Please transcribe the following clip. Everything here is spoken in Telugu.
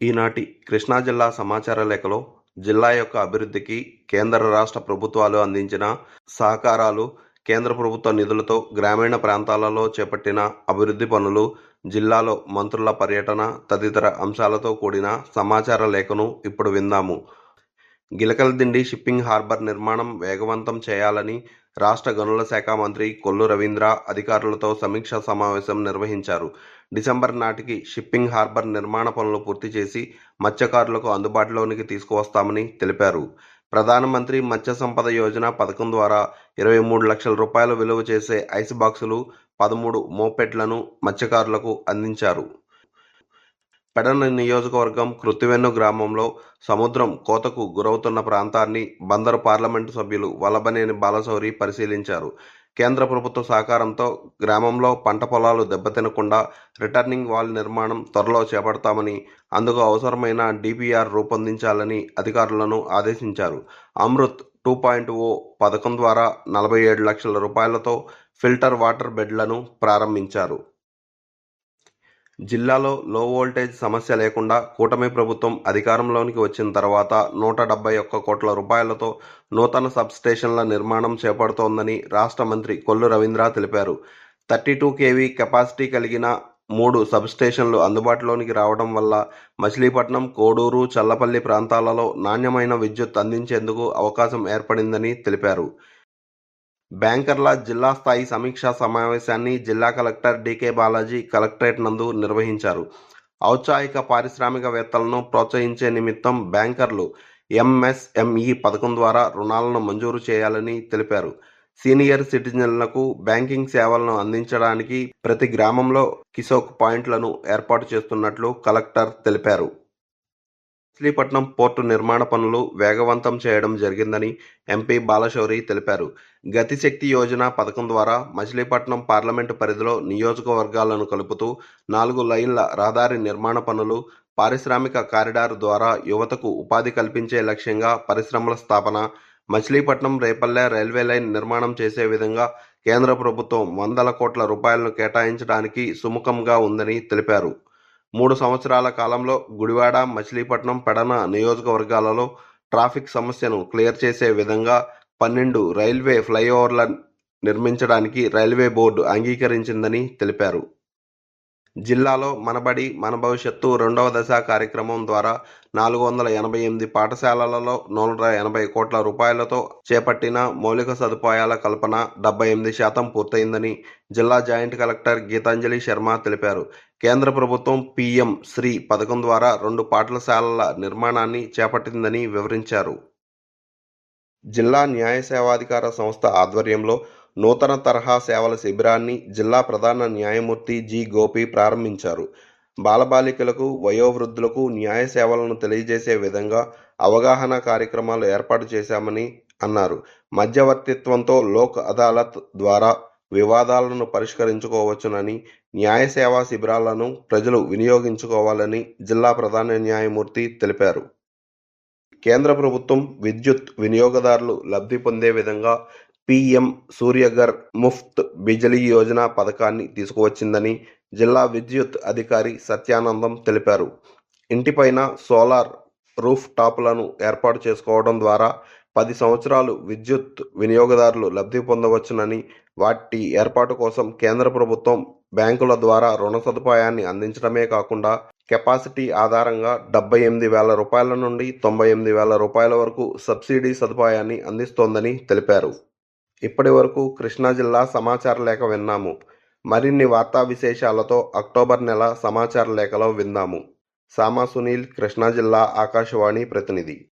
ఈనాటి కృష్ణా జిల్లా సమాచార లేఖలో జిల్లా యొక్క అభివృద్ధికి కేంద్ర రాష్ట్ర ప్రభుత్వాలు అందించిన సహకారాలు కేంద్ర ప్రభుత్వ నిధులతో గ్రామీణ ప్రాంతాలలో చేపట్టిన అభివృద్ధి పనులు జిల్లాలో మంత్రుల పర్యటన తదితర అంశాలతో కూడిన సమాచార లేఖను ఇప్పుడు విందాము. గిలకలదిండి షిప్పింగ్ హార్బర్ నిర్మాణం వేగవంతం చేయాలని రాష్ట్ర గనుల శాఖ మంత్రి కొల్లు రవీంద్ర అధికారులతో సమీక్షా సమావేశం నిర్వహించారు. డిసెంబర్ నాటికి షిప్పింగ్ హార్బర్ నిర్మాణ పనులు పూర్తి చేసి మత్స్యకారులకు అందుబాటులోనికి తీసుకువస్తామని తెలిపారు. ప్రధానమంత్రి మత్స్య సంపద యోజన పథకం ద్వారా ఇరవై మూడు లక్షల రూపాయలు విలువ చేసే ఐస్ బాక్సులు పదమూడు మోపెట్లను మత్స్యకారులకు అందించారు. పెడన నియోజకవర్గం కృత్తివెన్ను గ్రామంలో సముద్రం కోతకు గురవుతున్న ప్రాంతాన్ని బందరు పార్లమెంటు సభ్యులు వల్లభనేని బాలశౌరి పరిశీలించారు. కేంద్ర ప్రభుత్వ సహకారంతో గ్రామంలో పంట పొలాలు దెబ్బతినకుండా రిటర్నింగ్ వాల్ నిర్మాణం త్వరలో చేపడతామని అందుకు అవసరమైన డిపిఆర్ రూపొందించాలని అధికారులను ఆదేశించారు. అమృత్ టూ పాయింట్ ఓ పథకం ద్వారా నలభై ఏడు లక్షల రూపాయలతో ఫిల్టర్ వాటర్ బెడ్లను ప్రారంభించారు. జిల్లాలో లో వోల్టేజ్ సమస్య లేకుండా కూటమి ప్రభుత్వం అధికారంలోనికి వచ్చిన తర్వాత నూట డెబ్బై ఒక్క కోట్ల రూపాయలతో నూతన సబ్స్టేషన్ల నిర్మాణం చేపడుతోందని రాష్ట్ర మంత్రి కొల్లు రవీంద్ర తెలిపారు. థర్టీ టూ కేవీ కెపాసిటీ కలిగిన మూడు సబ్స్టేషన్లు అందుబాటులోనికి రావడం వల్ల మచిలీపట్నం కోడూరు చల్లపల్లి ప్రాంతాలలో నాణ్యమైన విద్యుత్ అందించేందుకు అవకాశం ఏర్పడిందని తెలిపారు. బ్యాంకర్ల జిల్లా స్థాయి సమీక్షా సమావేశాన్ని జిల్లా కలెక్టర్ డికే బాలాజీ కలెక్టరేట్ నందు నిర్వహించారు. ఔత్సాహిక పారిశ్రామికవేత్తలను ప్రోత్సహించే నిమిత్తం బ్యాంకర్లు ఎంఎస్ఎంఈ పథకం ద్వారా రుణాలను మంజూరు చేయాలని తెలిపారు. సీనియర్ సిటిజన్లకు బ్యాంకింగ్ సేవలను అందించడానికి ప్రతి గ్రామంలో కిసోక్ పాయింట్లను ఏర్పాటు చేస్తున్నట్లు కలెక్టర్ తెలిపారు. మచిలీపట్నం పోర్టు నిర్మాణ పనులు వేగవంతం చేయడం జరిగిందని ఎంపీ బాలశౌరి తెలిపారు. గతిశక్తి యోజన పథకం ద్వారా మచిలీపట్నం పార్లమెంటు పరిధిలో నియోజకవర్గాలను కలుపుతూ నాలుగు లైన్ల రహదారి నిర్మాణ పనులు పారిశ్రామిక కారిడార్ ద్వారా యువతకు ఉపాధి కల్పించే లక్ష్యంగా పరిశ్రమల స్థాపన మచిలీపట్నం రేపల్లె రైల్వే లైన్ నిర్మాణం చేసే విధంగా కేంద్ర ప్రభుత్వం వందల కోట్ల రూపాయలను కేటాయించడానికి సుముఖంగా ఉందని తెలిపారు. మూడు సంవత్సరాల కాలంలో గుడివాడ మచిలీపట్నం పెడన నియోజకవర్గాలలో ట్రాఫిక్ సమస్యను క్లియర్ చేసే విధంగా పన్నెండు రైల్వే ఫ్లైఓవర్ల నిర్మించడానికి రైల్వే బోర్డు అంగీకరించిందని తెలిపారు. జిల్లాలో మనబడి మన భవిష్యత్తు రెండవ దశ కార్యక్రమం ద్వారా నాలుగు వందల ఎనభై ఎనిమిది పాఠశాలలలో నూట ఎనభై కోట్ల రూపాయలతో చేపట్టిన మౌలిక సదుపాయాల కల్పన డెబ్బై ఎనిమిది శాతం పూర్తయిందని జిల్లా జాయింట్ కలెక్టర్ గీతాంజలి శర్మ తెలిపారు. కేంద్ర ప్రభుత్వం పీఎం శ్రీ పథకం ద్వారా రెండు పాఠశాలల నిర్మాణాన్ని చేపట్టిందని వివరించారు. జిల్లా న్యాయ సేవాధికార సంస్థ ఆధ్వర్యంలో నూతన తరహా సేవల శిబిరాన్ని జిల్లా ప్రధాన న్యాయమూర్తి జి. గోపి ప్రారంభించారు. బాలబాలికలకు వయోవృద్ధులకు న్యాయ సేవలను తెలియజేసే విధంగా అవగాహన కార్యక్రమాలు ఏర్పాటు చేశామని అన్నారు. మధ్యవర్తిత్వంతో లోక్ అదాలత్ ద్వారా వివాదాలను పరిష్కరించుకోవచ్చునని న్యాయ సేవా శిబిరాలను ప్రజలు వినియోగించుకోవాలని జిల్లా ప్రధాన న్యాయమూర్తి తెలిపారు. కేంద్ర ప్రభుత్వం విద్యుత్ వినియోగదారులు లబ్ధి పొందే విధంగా పీఎం సూర్యగర్ ముఫ్త్ బిజలీ యోజన పథకాన్ని తీసుకువచ్చిందని జిల్లా విద్యుత్ అధికారి సత్యానందం తెలిపారు. ఇంటిపైన సోలార్ రూఫ్ టాప్లను ఏర్పాటు చేసుకోవడం ద్వారా పది సంవత్సరాలు విద్యుత్ వినియోగదారులు లబ్ధి పొందవచ్చునని వాటి ఏర్పాటు కోసం కేంద్ర ప్రభుత్వం బ్యాంకుల ద్వారా రుణ సదుపాయాన్ని అందించడమే కాకుండా కెపాసిటీ ఆధారంగా డెబ్బై ఎనిమిది వేల రూపాయల నుండి తొంభై ఎనిమిది వేల రూపాయల వరకు సబ్సిడీ సదుపాయాన్ని అందిస్తోందని తెలిపారు. ఇప్పటి వరకు కృష్ణా జిల్లా సమాచార లేఖ విన్నాము. మరిన్ని వార్తా విశేషాలతో అక్టోబర్ నెల సమాచార లేఖలో విందాము. సామా సునీల్ కృష్ణా జిల్లా ఆకాశవాణి ప్రతినిధి.